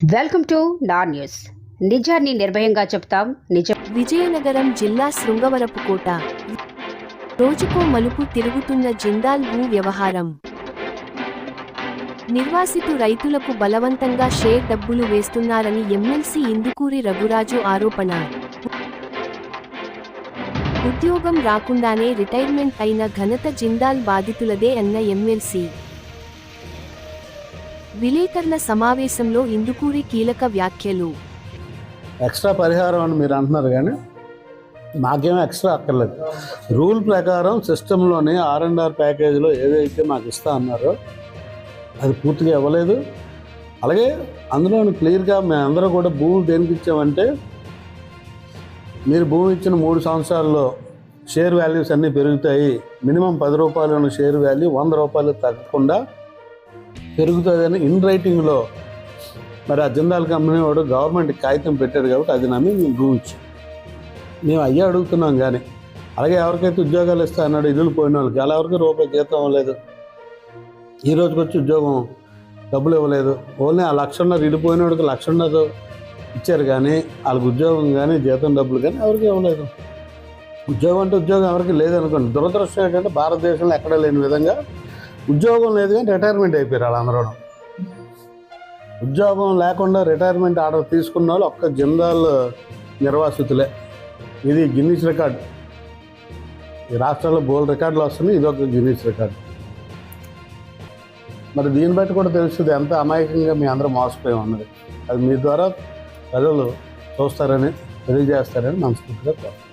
Welcome to నా news. నిజాన్ని నిర్భయంగా చెప్తాం. నిజం విజయనగరం జిల్లా శృంగవరపుకోట రోజుకో మలుపు తిరుగుతున్న జిందాల్ భూ వ్యవహారం. నిర్వాసితు రైతులకు బలవంతంగా షేర్ డబ్బులు వేస్తున్నారని ఎమ్మెల్సీ ఇందుకూరి రఘురాజు ఆరోపణ. ఉద్యోగం రాకుండానే రిటైర్మెంట్ అయిన ఘనత జిందాల్ బాధితులదే అన్న ఎమ్మెల్సీ. విలేకరుల సమావేశంలో ఇందుకూరి కీలక వ్యాఖ్యలు. ఎక్స్ట్రా పరిహారం అని మీరు అంటున్నారు కానీ మాకేం ఎక్స్ట్రా అక్కర్లేదు. రూల్ ప్రకారం సిస్టంలోనే ఆర్ అండ్ ఆర్ ప్యాకేజీలో ఏదైతే మాకు ఇస్తా అన్నారో అది పూర్తిగా ఇవ్వలేదు. అలాగే అందులో క్లియర్గా మేమందరూ కూడా భూములు దేనికి ఇచ్చామంటే మీరు భూమి ఇచ్చిన మూడు సంవత్సరాల్లో షేర్ వాల్యూస్ అన్నీ పెరుగుతాయి. మినిమం పది రూపాయలు ఉన్న షేర్ వాల్యూ వంద రూపాయలు తగ్గకుండా పెరుగుతుందని ఇన్ రైటింగ్లో మరి ఆ జిందాల్ కంపెనీ వాడు గవర్నమెంట్ కాగితం పెట్టాడు కాబట్టి అది నమ్మి మేము భూమి మేము అయ్యే అడుగుతున్నాం కానీ అలాగే ఎవరికైతే ఉద్యోగాలు ఇస్తా అన్నాడు ఇల్లులు పోయిన వాళ్ళకి అలా ఎవరికి రూపాయి జీతం లేదు ఈ రోజుకి వచ్చి ఉద్యోగం డబ్బులు ఇవ్వలేదు. ఓన్లీ ఆ లక్షన్నర ఇడిపోయిన వాడికి లక్షన్నర ఇచ్చారు కానీ వాళ్ళకి ఉద్యోగం కానీ జీతం డబ్బులు కానీ ఎవరికి ఇవ్వలేదు. ఉద్యోగం అంటే ఉద్యోగం ఎవరికి లేదనుకోండి. దురదృష్టం ఏంటంటే భారతదేశంలో ఎక్కడ లేని విధంగా ఉద్యోగం లేదు కానీ రిటైర్మెంట్ అయిపోయారు వాళ్ళందరూ ఉద్యోగం లేకుండా రిటైర్మెంట్ ఆర్డర్ తీసుకున్న వాళ్ళు ఒక్క జిందాల్ నిర్వాసితులే. ఇది గిన్నీస్ రికార్డు ఈ రాష్ట్రాల్లో బోల్ రికార్డులు వస్తున్నాయి ఇది ఒక గిన్నీస్ రికార్డు మరి దీన్ని బట్టి కూడా తెలుస్తుంది ఎంత అమాయకంగా మీ అందరూ మోసపోయి ఉన్నది. అది మీ ద్వారా ప్రజలు చూస్తారని తెలియజేస్తారని మనస్ఫూర్తిగా కోరుతున్నాను.